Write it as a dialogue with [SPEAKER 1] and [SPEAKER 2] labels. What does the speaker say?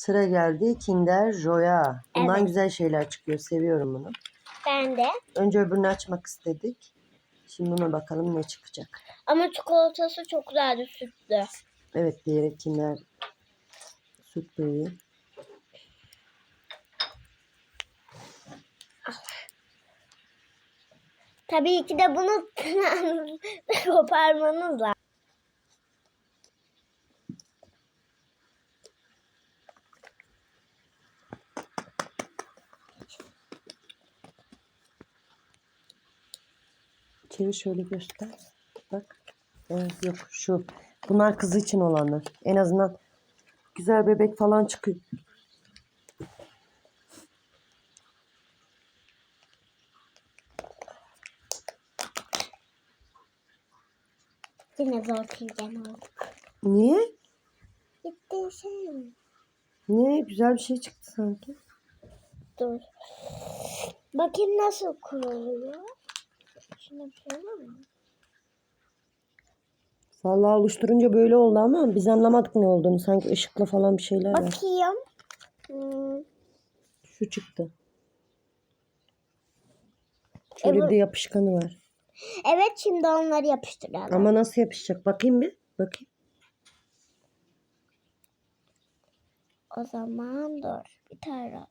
[SPEAKER 1] Sıra geldi Kinder Joy'a. Bundan
[SPEAKER 2] Evet.
[SPEAKER 1] güzel şeyler çıkıyor. Seviyorum bunu.
[SPEAKER 2] Ben de.
[SPEAKER 1] Önce öbürünü açmak istedik. Şimdi buna bakalım ne çıkacak.
[SPEAKER 2] Ama çikolatası çok güzeldi sütlü.
[SPEAKER 1] Evet diğeri Kinder süt böreği.
[SPEAKER 2] Tabii ki de bunu koparmanız lazım.
[SPEAKER 1] Çevir şöyle göster. Bak. Evet, yok şu. Bunlar kızı için olanı. En azından güzel bebek falan çıkıyor.
[SPEAKER 2] Yine zor oldu.
[SPEAKER 1] Niye?
[SPEAKER 2] Gitti şey.
[SPEAKER 1] Niye? Güzel bir şey çıktı sanki.
[SPEAKER 2] Dur. Bakayım nasıl kuruluyor. Bir şey var mı?
[SPEAKER 1] Vallahi oluşturunca böyle oldu ama biz anlamadık ne olduğunu. Sanki ışıkla falan bir şeyler var.
[SPEAKER 2] Bakayım. Hmm.
[SPEAKER 1] Şu çıktı. Şöyle bir de yapışkanı var.
[SPEAKER 2] Evet şimdi onları yapıştıralım.
[SPEAKER 1] Ama nasıl yapışacak? Bakayım bir. Bakayım.
[SPEAKER 2] O zaman dur. Bir taraf.